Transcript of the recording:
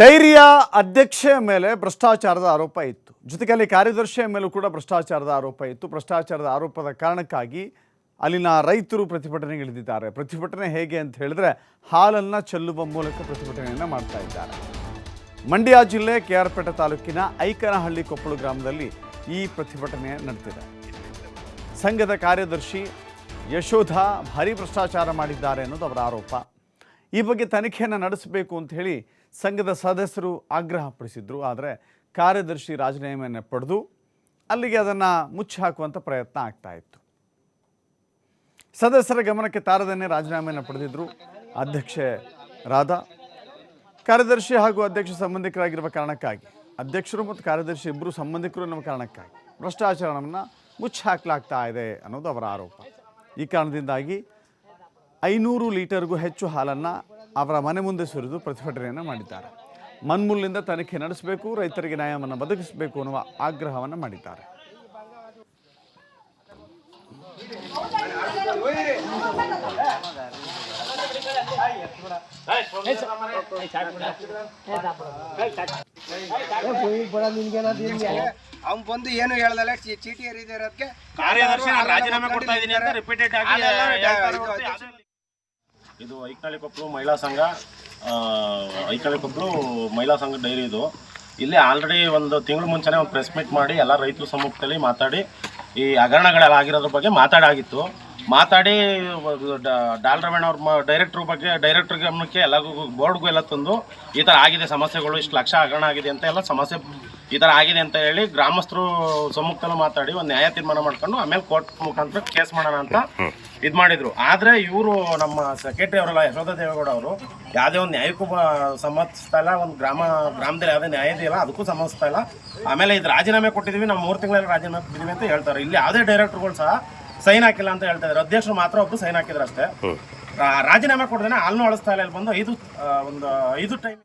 ಡೈರಿಯ ಅಧ್ಯಕ್ಷೆಯ ಮೇಲೆ ಭ್ರಷ್ಟಾಚಾರದ ಆರೋಪ ಇತ್ತು. ಜೊತೆಗೆ ಅಲ್ಲಿ ಕಾರ್ಯದರ್ಶಿಯ ಮೇಲೂ ಕೂಡ ಭ್ರಷ್ಟಾಚಾರದ ಆರೋಪ ಇತ್ತು. ಭ್ರಷ್ಟಾಚಾರದ ಆರೋಪದ ಕಾರಣಕ್ಕಾಗಿ ಅಲ್ಲಿನ ರೈತರು ಪ್ರತಿಭಟನೆಗಿಳಿದಿದ್ದಾರೆ ಪ್ರತಿಭಟನೆ ಹೇಗೆ ಅಂತ ಹೇಳಿದ್ರೆ ಹಾಲನ್ನು ಚೆಲ್ಲುವ ಮೂಲಕ ಪ್ರತಿಭಟನೆಯನ್ನು ಮಾಡ್ತಾ ಇದ್ದಾರೆ. ಮಂಡ್ಯ ಜಿಲ್ಲೆ ಕೆ ಆರ್ ಪೇಟೆ ತಾಲೂಕಿನ ಐಕನಹಳ್ಳಿ ಕೊಪ್ಪಳು ಗ್ರಾಮದಲ್ಲಿ ಈ ಪ್ರತಿಭಟನೆ ನಡೆದಿದೆ. ಸಂಘದ ಕಾರ್ಯದರ್ಶಿ ಯಶೋಧ ಭಾರಿ ಭ್ರಷ್ಟಾಚಾರ ಮಾಡಿದ್ದಾರೆ ಅನ್ನೋದು ಅವರ ಆರೋಪ. ಈ ಬಗ್ಗೆ ತನಿಖೆಯನ್ನು ನಡೆಸಬೇಕು ಅಂತ ಹೇಳಿ ಸಂಘದ ಸದಸ್ಯರು ಆಗ್ರಹಪಡಿಸಿದ್ರು ಆದರೆ ಕಾರ್ಯದರ್ಶಿ ರಾಜೀನಾಮೆಯನ್ನು ಪಡೆದು ಅಲ್ಲಿಗೆ ಅದನ್ನು ಮುಚ್ಚಿ ಹಾಕುವಂಥ ಪ್ರಯತ್ನ ಆಗ್ತಾ ಇತ್ತು. ಸದಸ್ಯರ ಗಮನಕ್ಕೆ ತಾರದನ್ನೇ ರಾಜೀನಾಮೆಯನ್ನು ಪಡೆದಿದ್ರು ಅಧ್ಯಕ್ಷೆ ರಾಧಾ. ಕಾರ್ಯದರ್ಶಿ ಹಾಗೂ ಅಧ್ಯಕ್ಷ ಸಂಬಂಧಿಕರಾಗಿರುವ ಕಾರಣಕ್ಕಾಗಿ, ಅಧ್ಯಕ್ಷರು ಮತ್ತು ಕಾರ್ಯದರ್ಶಿ ಇಬ್ಬರು ಸಂಬಂಧಿಕರು ಎನ್ನುವ ಕಾರಣಕ್ಕಾಗಿ ಭ್ರಷ್ಟಾಚಾರವನ್ನು ಮುಚ್ಚಿ ಹಾಕಲಾಗ್ತಾ ಇದೆ ಅನ್ನೋದು ಅವರ ಆರೋಪ. ಈ ಕಾರಣದಿಂದಾಗಿ ಐನೂರು ಲೀಟರ್ಗೂ ಹೆಚ್ಚು ಹಾಲನ್ನು ಅವರ ಮನೆ ಮುಂದೆ ಸುರಿದು ಪ್ರತಿಭಟನೆಯನ್ನು ಮಾಡಿದ್ದಾರೆ. ಮನ್ಮೂಲಿನಿಂದ ತನಿಖೆ ನಡೆಸಬೇಕು ರೈತರಿಗೆ ನ್ಯಾಯವನ್ನು ಬದುಕಿಸಬೇಕು ಅನ್ನುವ ಆಗ್ರಹವನ್ನು ಮಾಡಿದ್ದಾರೆ. ಅವ್ನ್ ಬಂದು ಏನು ಹೇಳ್ದಲ್ಲ ಚೀಟಿ ಹರಿದಿರೋದಕ್ಕೆ ಕಾರ್ಯದರ್ಶಿ ರಾಜೀನಾಮೆ ಕೊಡ್ತಾ ಇದ್ದೀನಿ ಅಂತ ರಿಪೀಟೆಡ್ ಆಗಿ ಇದು ಐಕಾಳಿ ಕೊಪ್ಪಳು ಮಹಿಳಾ ಸಂಘ ಐಕಾಳಿ ಕೊಪ್ಪಳು ಮಹಿಳಾ ಸಂಘ ಡೈರಿ ಇದು. ಇಲ್ಲಿ ಆಲ್ರೆಡಿ ಒಂದು ತಿಂಗಳು ಮುಂಚೆನೇ ಒಂದು ಪ್ರೆಸ್ ಮೀಟ್ ಮಾಡಿ ಎಲ್ಲ ರೈತರ ಸಮ್ಮುಖದಲ್ಲಿ ಮಾತಾಡಿ ಈ ಹಗರಣಗಳೆಲ್ಲ ಆಗಿರೋದ್ರ ಬಗ್ಗೆ ಮಾತಾಡಾಗಿತ್ತು ಮಾತಾಡಿ ಡಾಲ್ ರಮಣ ಅವ್ರ ಡೈರೆಕ್ಟ್ರ್ ಬಗ್ಗೆ ಡೈರೆಕ್ಟ್ರ್ ಗಮನಕ್ಕೆ ಎಲ್ಲರಿಗೂ ಬೋರ್ಡ್ಗೂ ಎಲ್ಲ ತಂದು ಈ ಥರ ಆಗಿದೆ ಸಮಸ್ಯೆಗಳು, ಇಷ್ಟು ಲಕ್ಷ ಹಗರಣ ಆಗಿದೆ ಅಂತ ಎಲ್ಲ ಸಮಸ್ಯೆ ಈ ಥರ ಆಗಿದೆ ಅಂತ ಹೇಳಿ ಗ್ರಾಮಸ್ಥರು ಸಮ್ಮುಖದಲ್ಲೂ ಮಾತಾಡಿ ಒಂದು ನ್ಯಾಯ ತೀರ್ಮಾನ ಮಾಡ್ಕೊಂಡು ಆಮೇಲೆ ಕೋರ್ಟ್ ಮುಖಾಂತರ ಕೇಸ್ ಮಾಡೋಣ ಅಂತ ಇದು ಮಾಡಿದ್ರು. ಆದರೆ ಇವರು ನಮ್ಮ ಸೆಕ್ರೆಟರಿ ಅವರಲ್ಲ ಯಶೋಧ ದೇವೇಗೌಡ ಅವರು ಯಾವುದೇ ಒಂದು ನ್ಯಾಯಕ್ಕೂ ಸಮ್ಮತಿಸ್ತಾ ಇಲ್ಲ ಒಂದು ಗ್ರಾಮ ಗ್ರಾಮದಲ್ಲಿ ಯಾವುದೇ ನ್ಯಾಯ ಇದೆಯಲ್ಲ ಅದಕ್ಕೂ ಸಮ್ಮತಿಸ್ತಾ ಇಲ್ಲ. ಆಮೇಲೆ ಇದು ರಾಜೀನಾಮೆ ಕೊಟ್ಟಿದ್ದೀವಿ ನಾವು ಮೂರು ತಿಂಗಳಲ್ಲಿ ರಾಜೀನಾಮೆ ಕೊಟ್ಟಿದ್ದೀವಿ ಅಂತ ಹೇಳ್ತಾರೆ. ಇಲ್ಲಿ ಯಾವುದೇ ಡೈರೆಕ್ಟರ್ಗಳು ಸಹ ಸೈನ್ ಹಾಕಿಲ್ಲ ಅಂತ ಹೇಳ್ತಾ ಇದ್ದಾರೆ ಅಧ್ಯಕ್ಷರು ಮಾತ್ರ ಒಬ್ಬರು ಸೈನ್ ಹಾಕಿದ್ರು ಅಷ್ಟೇ. ರಾಜೀನಾಮೆ ಕೊಡ್ದೇನೆ ಅಲ್ಲೂ ಅಳಿಸ್ತಾ ಇಲ್ಲ ಇಲ್ಲಿ ಬಂದು ಐದು ಒಂದು ಐದು ಟೈಮ್